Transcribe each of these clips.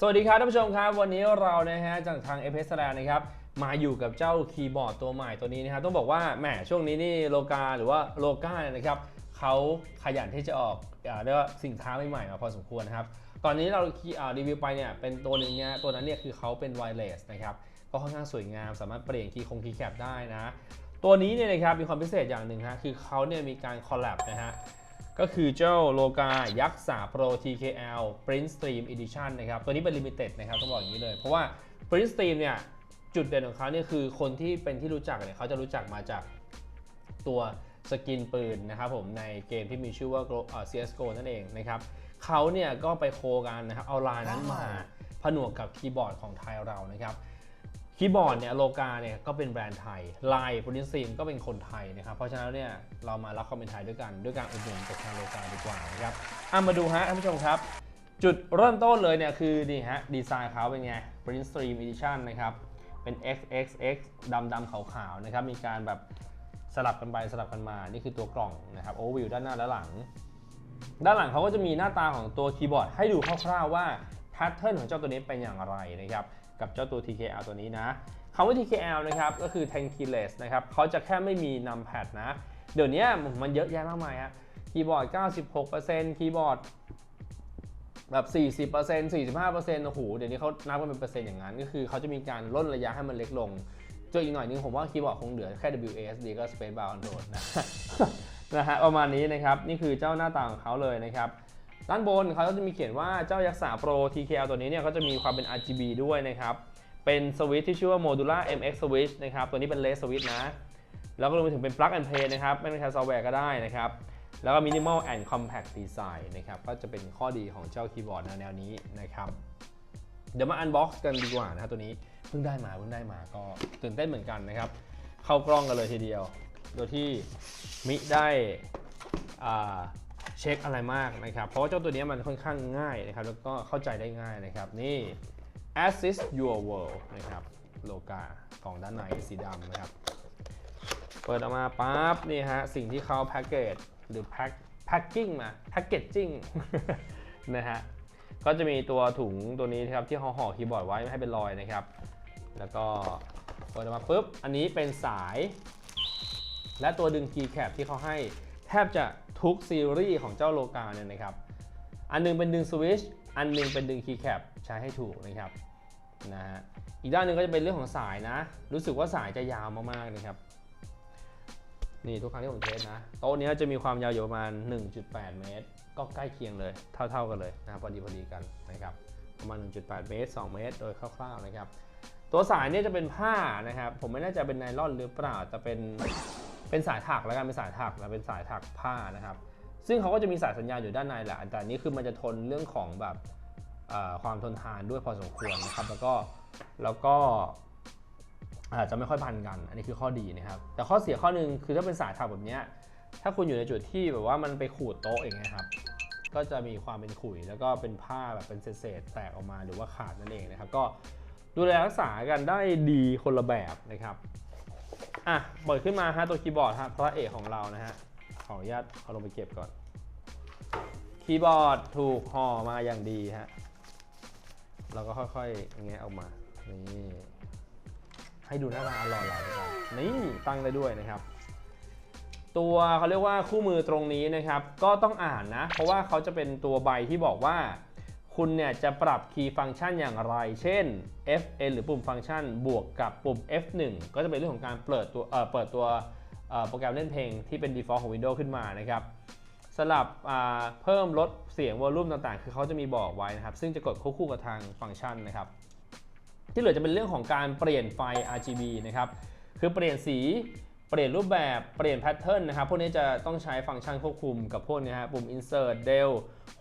สวัสดีครับท่านผู้ชมครับ วันนี้เรานะฮะจากทาง a p s แล้วนะครับมาอยู่กับเจ้าคีย์บอร์ดตัวใหม่ตัวนี้นะครับต้องบอกว่าแหมช่วงนี้นี่โลกาหรือว่าโลกาเนี่ยนะครับเขาขยันที่จะออกเรียกว่าสินค้าใหม่ๆมาพอสมควรนะครับตอนนี้เราอ่ารีวิวไปเนี่ยเป็นตัวหนึ่งเนี่ยตัวนั้นเนี่ยคือเขาเป็นไวเลสนะครับก็ค่อนข้างสวยงามสามารถเปลี่ยนคีย์คงคีย์แคปได้นะตัวนี้เนี่ยนะครับมีความพิเศษอย่างหนึ่งฮะคือเขาเนี่ยมีการคอลแลบนะฮะ ก็คือเจ้าโลกายักษ์สา Pro TKL Print Stream Edition นะครับ ตัวนี้เป็น Limited นะครับต้องบอกอย่างนี้เลย เพราะว่า Print Stream เนี่ย จุดเด่นของเขาเนี่ยคือคนที่เป็นที่รู้จักเนี่ยเขาจะรู้จักมาจากตัวสกินปืนนะครับผมในเกมที่มีชื่อว่า Glo- เอ่อ CSGO นั่นเองนะครับเขาเนี่ยก็ไปโคกันนะครับเอาลายนั้นมาผนวกกับคีย์บอร์ดของไทยเรานะครับ คีย์บอร์ดเนี่ยโลกาเนี่ยก็เป็นแบรนด์ไทยลายโปรดิวซีมก็เป็นคนไทยนะครับ เพราะฉะนั้นเนี่ยเรามารับความเป็นไทยด้วยกันด้วยการอุดหนุนจากทางโลกาดีกว่านะครับอะมาดูฮะท่านผู้ชมครับ จุดเริ่มต้นเลยเนี่ยคือนี่ฮะดีไซน์เขาเป็นไง Print Stream Edition นะครับ เป็น XXX ดำดำขาวๆนะครับ มีการแบบสลับกันไปสลับกันมา นี่คือตัวกล่องนะครับโอเวอร์วิวด้านหน้าและหลัง ด้านหลังเขาก็จะมีหน้าตาของตัวคีย์บอร์ดให้ดูคร่าวๆว่า พทเทิร์นของเจ้าตัวนี้เป็นอย่างไรนะครับกับเจ้าตัว TKL ตัวนี้นะคำว่า TKL นะครับก็คือ10 keyless นะครับเขาจะแค่ไม่มี numpad นะ เดี๋ยวนี้มันเยอะแยะมากมายฮะคีย์บอร์ด 96%คีย์บอร์ดแบบ 40% 45%โอ้โห เดี๋ยวนี้เขานับกันเป็นเปอร์เซ็นต์อย่างนั้น ก็คือเขาจะมีการลดระยะให้มันเล็กลงจออีกหน่อยนึงผมว่าคีย์บอร์ดคงเหลือแค่ WASD ก็ Space Bar Control นะนะฮะประมาณนี้นะครับ นี่คือเจ้าหน้าตาของเขาเลยนะครับ ด้านบนเขาจะมีเขียนว่าเจ้ายักษ์สา Pro TKL ตัวนี้เนี่ยก็จะมีความเป็น RGB ด้วยนะครับ เป็นสวิตช์ที่ชื่อว่า Modular MX Switch นะครับ ตัวนี้เป็น LED Switch นะ แล้วก็รวมไปถึงเป็น Plug and Play นะครับ ไม่ต้องใช้ซอฟต์แวร์ก็ได้นะครับ แล้วก็ Minimal and Compact Design นะครับ ก็จะเป็นข้อดีของเจ้าคีย์บอร์ดแนวนี้นะครับ เดี๋ยวมา unbox กันดีกว่านะครับตัวนี้ เพิ่งได้มา เพิ่งได้มาก็ตื่นเต้นเหมือนกันนะครับ เข้ากล้องกันเลยทีเดียว โดยที่มิได้อ่า เช็คอะไรมากนะครับเพราะว่าเจ้าตัวนี้มันค่อนข้างง่ายนะครับแล้วก็เข้าใจได้ง่ายนะครับนี่ Assist Your World นะครับโลกากล่องด้านในสีดำนะครับ เปิดออกมาปั๊บนี่ฮะสิ่งที่เขาแพ็กเกจหรือแพ็คแพ็กกิ้งมาแพ็กเกจจิ้งนะฮะก็จะมีตัวถุงตัวนี้ครับที่ห่อห่อคีย์บอร์ดไว้ไม่ให้เป็นรอยนะครับ แล้วก็เปิดออกมาปุ๊บ อันนี้เป็นสาย และตัวดึงคีย์แคปที่เขาให้แทบจะ ทุกซีรีส์ของเจ้าโลกาเนี่ยนะครับ อันหนึงเป็นดึงสวิชอันหนึงเป็นดึงคีย์แคปใช้ให้ถูกนะครับนะฮะอีกด้านหนึงก็จะเป็นเรื่องของสายนะ รู้สึกว่าสายจะยาวมากๆนะครับ นี่ทุกครั้งที่ผมเทสนะโต๊ะนี้จะมีความยาวอยู่ประมาณ 1.8 เมตร ก็ใกล้เคียงเลยเท่าๆกันเลยนะครับพอดีพอดีกันนะครับประมาณ 1.8 เมตร 2 เมตร โดยคร่าวๆนะครับ ตัวสายเนี่ยจะเป็นผ้านะครับ ผมไม่แน่ใจเป็นไนลอนหรือเปล่าแต่เป็น เป็นสายถักแล้วกันเป็นสายถักนะเป็นสายถักผ้านะครับ ซึ่งเขาก็จะมีสายสัญญาณอยู่ด้านในแหละแต่อันนี้คือมันจะทนเรื่องของแบบความทนทานด้วยพอสมควรนะครับ แล้วก็แล้วก็อาจจะไม่ค่อยพันกัน อันนี้คือข้อดีนะครับ แต่ข้อเสียข้อหนึงคือถ้าเป็นสายถักแบบเนี้ยถ้าคุณอยู่ในจุดที่แบบว่ามันไปขูดโต๊ะอย่างเงี้ยครับ ก็จะมีความเป็นขุย แล้วก็เป็นผ้าแบบเป็นเศษแตกออกมาหรือว่าขาดนั่นเองนะครับ ก็ดูแลรักษากันได้ดีคนละแบบนะครับ อะเปิดขึ้นมาฮะตัวคีย์บอร์ดฮะพระเอกของเรานะฮะขออนุญาตเอาลงไปเก็บก่อน คีย์บอร์ดถูกห่อมาอย่างดีฮะเราก็ค่อยๆแงะออกมานี่ให้ดูหน้าตาอร่อยๆไปก่อนนี่ตั้งได้ด้วยนะครับ ตัวเขาเรียกว่าคู่มือตรงนี้นะครับ ก็ต้องอ่านนะ เพราะว่าเขาจะเป็นตัวใบที่บอกว่า คุณเนี่ยจะปรับคีย์ฟังก์ชันอย่างไร เช่น Fn หรือปุ่มฟังก์ชันบวกกับปุ่ม F1 ก็จะเป็นเรื่องของการเปิดตัวเอ่อเปิดตัวเอ่อโปรแกรมเล่นเพลงที่เป็น default ของ Windows ขึ้นมานะครับสลับอ่าเพิ่มลดเสียงวอลลุ่มต่างๆ คือเขาจะมีบอกไว้นะครับ ซึ่งจะกดควบคู่กับทางฟังก์ชันนะครับ ที่เหลือจะเป็นเรื่องของการเปลี่ยนไฟ RGB นะครับ คือเปลี่ยนสี เปลี่ยนรูปแบบเปลี่ยนแพทเทิร์นนะครับพวกนี้จะต้องใช้ฟังก์ชันควบคุมกับพวกนี้ฮะปุ่ม insert del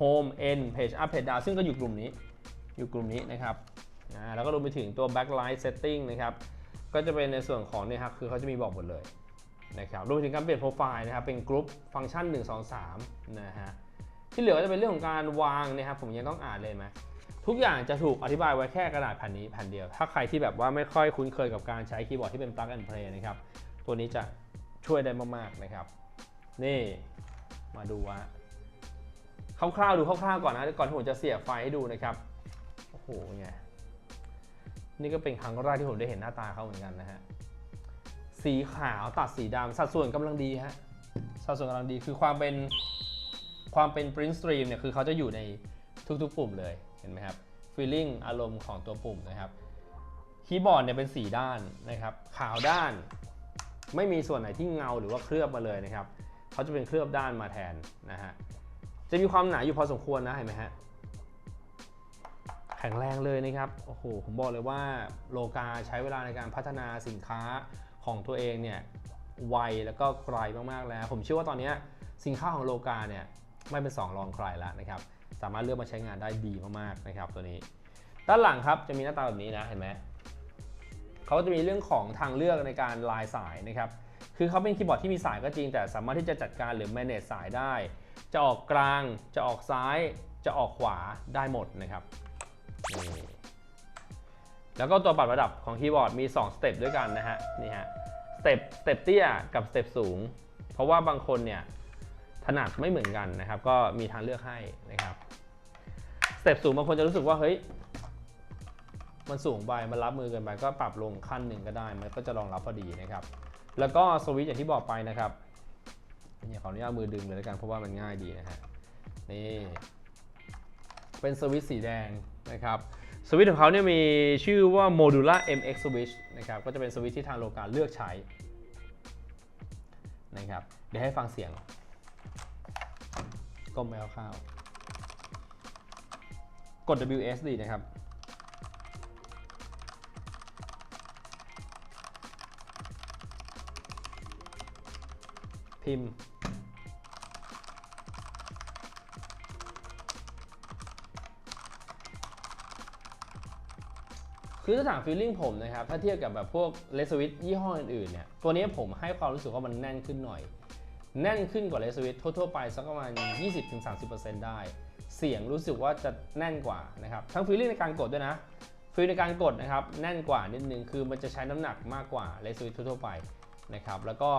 home end page up page down ซึ่งก็อยู่กลุ่มนี้อยู่กลุ่มนี้นะครับแล้วก็รวมไปถึงตัว backlight setting นะครับก็จะเป็นในส่วนของเนี่ยครับคือเขาจะมีบอกหมดเลยนะครับรวมไปถึงการเปลี่ยนโปรไฟล์นะครับเป็นกรุ๊ปฟังก์ชัน 1 2 3นะฮะที่เหลือก็จะเป็นเรื่องของการวางนะครับผมยังต้องอ่านเลยไหมทุกอย่างจะถูกอธิบายไว้แค่กระดาษแผ่นนี้แผ่นเดียว ถ้าใครที่แบบว่าไม่ค่อยคุ้นเคยกับการใช้คีย์บอร์ดที่เป็น plug and play นะครับ ตัวนี้จะช่วยได้มากๆนะครับ นี่มาดูว่าคร่าวๆดูคร่าวๆก่อนนะก่อนที่ผมจะเสียบไฟให้ดูนะครับโอ้โหไงนี่ก็เป็นครั้งแรกที่ผมได้เห็นหน้าตาเขาเหมือนกันนะฮะสีขาวตัดสีดำสัดส่วนกำลังดีฮะสัดส่วนกำลังดีคือความเป็นความเป็น print stream เนี่ยคือเขาจะอยู่ในทุกๆ ปุ่มเลยเห็นไหมครับ feeling อารมณ์ของตัวปุ่มนะครับคีย์บอร์ดเนี่ยเป็นสีด้านนะครับขาวด้าน ไม่มีส่วนไหนที่เงาหรือว่าเคลือบมาเลยนะครับเขาจะเป็นเคลือบด้านมาแทนนะฮะจะมีความหนาอยู่พอสมควรนะเห็นไหมฮะแข็งแรงเลยนะครับโอ้โหผมบอกเลยว่าโลกาใช้เวลาในการพัฒนาสินค้าของตัวเองเนี่ยไวแล้วก็ไกลมากๆแล้ว ผมเชื่อว่าตอนนี้สินค้าของโลกาเนี่ยไม่เป็นสองรองใครแล้วนะครับสามารถเลือกมาใช้งานได้ดีมากๆนะครับตัวนี้ ด้านหลังครับจะมีหน้าตาแบบนี้นะเห็นไหม เขาจะมีเรื่องของทางเลือกในการลายสายนะครับ คือเขาเป็นคีย์บอร์ดที่มีสายก็จริง แต่สามารถที่จะจัดการหรือ manage สายได้ จะออกกลาง จะออกซ้าย จะออกขวาได้หมดนะครับ แล้วก็ตัวปรับระดับของคีย์บอร์ดมี 2 สเต็ปด้วยกันนะฮะ นี่ฮะ สเต็ป สเต็ปเตี้ยกับสเต็ปสูง เพราะว่าบางคนเนี่ยถนัดไม่เหมือนกันนะครับ ก็มีทางเลือกให้นะครับ สเต็ปสูงบางคนจะรู้สึกว่าเฮ้ย มันสูงไปมันรับมือเกินไปก็ปรับลงขั้นหนึ่งก็ได้ มันก็จะรองรับพอดีนะครับ แล้วก็สวิตช์อย่างที่บอกไปนะครับเนี่ยขออนุญาตมือดึงเลยแล้วกันเพราะว่ามันง่ายดีนะฮะนี่เป็นสวิตช์สีแดงนะครับสวิตช์ของเขาเนี่ยมีชื่อว่า Modula MX Switch นะครับก็จะเป็นสวิตช์ที่ทางโลกาเลือกใช้นะครับเดี๋ยวให้ฟังเสียงก้มแมวข้าว กด WSD นะครับ พิมพ์ คือถ้าถามฟีลลิ่งผมนะครับ ถ้าเทียบกับแบบพวกเลสวิตยี่ห้ออื่นๆเนี่ย ตัวนี้ผมให้ความรู้สึกว่ามันแน่นขึ้นหน่อย แน่นขึ้นกว่าเลสวิตทั่วๆไปสักประมาณ 20-30%ได้ เสียงรู้สึกว่าจะแน่นกว่านะครับ ทั้งฟีลลิ่งในการกดด้วยนะฟีลในการกดนะครับแน่นกว่านิดนึงคือมันจะใช้น้ำหนักมากกว่าเลสวิตทั่วๆไปนะครับแล้วก็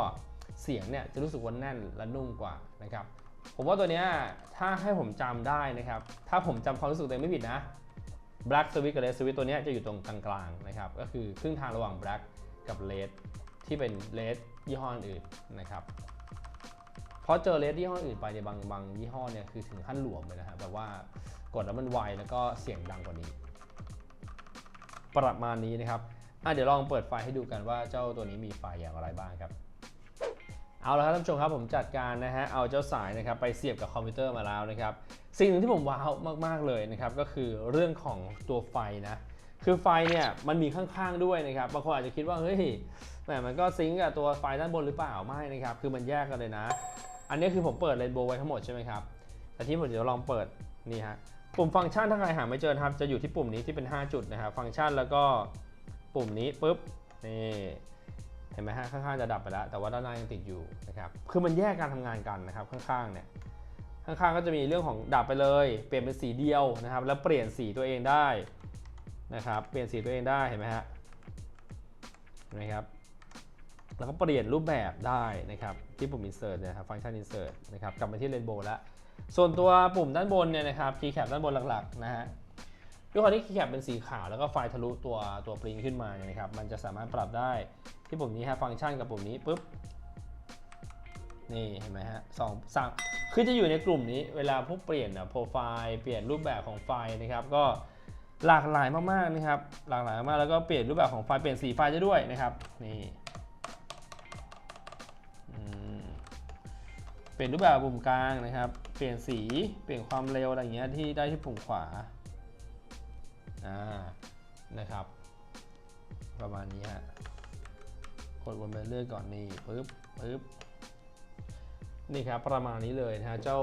เสียงเนี่ยจะรู้สึกว่าแน่นและนุ่มกว่านะครับผมว่าตัวเนี้ยถ้าให้ผมจำได้นะครับ ถ้าผมจำความรู้สึกตัวเองไม่ผิดนะ Black Switch กับ Red Switch ตัวเนี้ยจะอยู่ตรงกลางๆนะครับ ก็คือครึ่งทางระหว่าง Black กับ Red ที่เป็น Red ยี่ห้ออื่นนะครับเพราะเจอ Red ยี่ห้ออื่นไปในบางบางยี่ห้อเนี่ยคือถึงขั้นหลวมเลยนะครับแบบว่ากดแล้วมันไวแล้วก็เสียงดังกว่านี้ ประมาณนี้นะครับอะเดี๋ยวลองเปิดไฟให้ดูกันว่าเจ้าตัวนี้มีไฟอย่างไรบ้างครับ เอาละครับท่านผู้ชมครับผมจัดการนะฮะเอาเจ้าสายนะครับไปเสียบกับคอมพิวเตอร์มาแล้วนะครับสิ่งหนึ่งที่ผมว้าวมากๆเลยนะครับก็คือเรื่องของตัวไฟนะคือไฟเนี่ยมันมีข้างๆด้วยนะครับบางคนอาจจะคิดว่าเฮ้ยแหมมันก็ซิงกับตัวไฟด้านบนหรือเปล่าไม่นะครับคือมันแยกกันเลยนะ อันนี้คือผมเปิดเรนโบว์ไว้ทั้งหมดใช่ไหมครับแต่ที่ผมเดี๋ยวลองเปิดนี่ฮะปุ่มฟังก์ชันถ้าใครหาไม่เจอครับจะอยู่ที่ปุ่มนี้ที่เป็น 5 จุดนะครับฟังก์ชันแล้วก็ปุ่มนี้ปุ๊บนี่ เห็นไหมฮะข้างๆจะดับไปแล้วแต่ว่าด้านหน้ายังติดอยู่นะครับคือมันแยกการทำงานกันนะครับข้างๆเนี่ยข้างๆก็จะมีเรื่องของดับไปเลย เปลี่ยนเป็นสีเดียวนะครับ แล้วเปลี่ยนสีตัวเองได้นะครับเปลี่ยนสีตัวเองได้เห็นไหมฮะเห็นไหมครับแล้วก็เปลี่ยนรูปแบบได้นะครับที่ปุ่ม insert นยครับฟังก์ชัน insert นะครับกลับมาที่ rainbow แล้วส่วนตัวปุ่มด้านบนเนี่ยนะครับ keycap ด้านบนหลักๆนะฮะด้วยความที่ keycap เป็นสีขาวแล้วก็ไฟทะลุตัวตัวปริงขึ้นมาเนี่ยนะครับมันจะสามารถปรับได้ ที่ปุ่มนี้ฮะฟังก์ชันกับปุ่มนี้ปุ๊บนี่เห็นไหมฮะสองสามคือจะอยู่ในกลุ่มนี้เวลาพวกเปลี่ยนอะโปรไฟล์เปลี่ยนรูปแบบของไฟล์นะครับ ก็หลากหลายมากๆนะครับ หลากหลายมากแล้วก็เปลี่ยนรูปแบบของไฟล์เปลี่ยนสีไฟล์ได้ด้วยนะครับนี่เปลี่ยนรูปแบบปุ่มกลางนะครับ เปลี่ยนสีเปลี่ยนความเร็วอะไรเงี้ยที่ได้ที่ปุ่มขวาอ่านะครับ ประมาณนี้ฮะ กดวนไปเรื่อยก่อนนี่ปึ๊บปึ๊บนี่ครับประมาณนี้เลยนะฮะเจ้า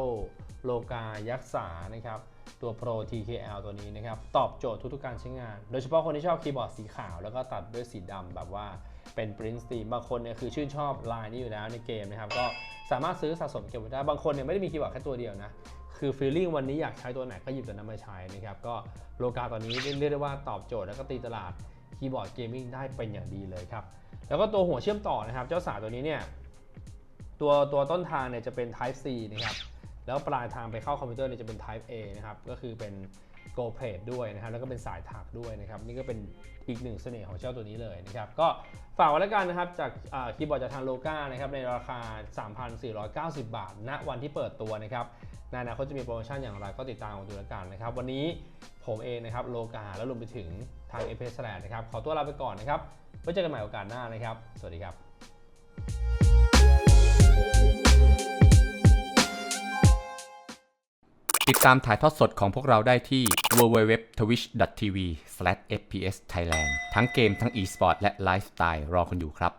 โลกายักษ์สานะครับตัว Pro TKL ตัวนี้นะครับ ตอบโจทย์ทุกๆการใช้งาน โดยเฉพาะคนที่ชอบคีย์บอร์ดสีขาว แล้วก็ตัดด้วยสีดำแบบว่าเป็น print steam บางคนเนี่ยคือชื่นชอบลายนี้อยู่แล้วในเกมนะครับ ก็สามารถซื้อสะสมเก็บไว้ได้บางคนเนี่ยไม่ได้มีคีย์บอร์ดแค่ตัวเดียวนะ คือฟีลลิ่งวันนี้อยากใช้ตัวไหนก็หยิบตัวนั้นมาใช้นะครับ ก็โลกาตอนนี้เรียกได้ว่าตอบโจทย์แล้วก็ตีตลาดคีย์บอร์ดเกมมิ่งได้เป็นอย่างดีเลยครับ แล้วก็ตัวหัวเชื่อมต่อนะครับ เจ้าสายตัวนี้เนี่ยตัวตัวต้นทางเนี่ยจะเป็น Type C นะครับแล้วปลายทางไปเข้าคอมพิวเตอร์เนี่ยจะเป็น Type A นะครับก็คือเป็น Go p l a y ด้วยนะครับแล้วก็เป็นสายถักด้วยนะครับนี่ก็เป็นอีกหนึ่งเสน่ห์ของเจ้าตัวนี้เลยนะครับก็ฝากไว้แล้วกันนะครับจากคีย์บอร์ดจากทางโลกานะครับในราคา 3,490 บาท ณวันที่เปิดตัวนะครับในอนาคตจะมีโปรโมชั่นอย่างไรก็ติดตามกันดูแล้วกันนะครับวันนี้ผมเองนะครับโลกาแล้วรวมไปถึงทาง a p s l a n d นะครับขอตัวลาไปก่อนนะครับไว้เจอกันใหม่โอกาสหน้านะครับ สวัสดีครับ ติดตามถ่ายทอดสดของพวกเราได้ที่ www.twitch.tv/fpsthailand ทั้งเกมทั้ง e-sport และไลฟ์สไตล์รอคุณอยู่ครับ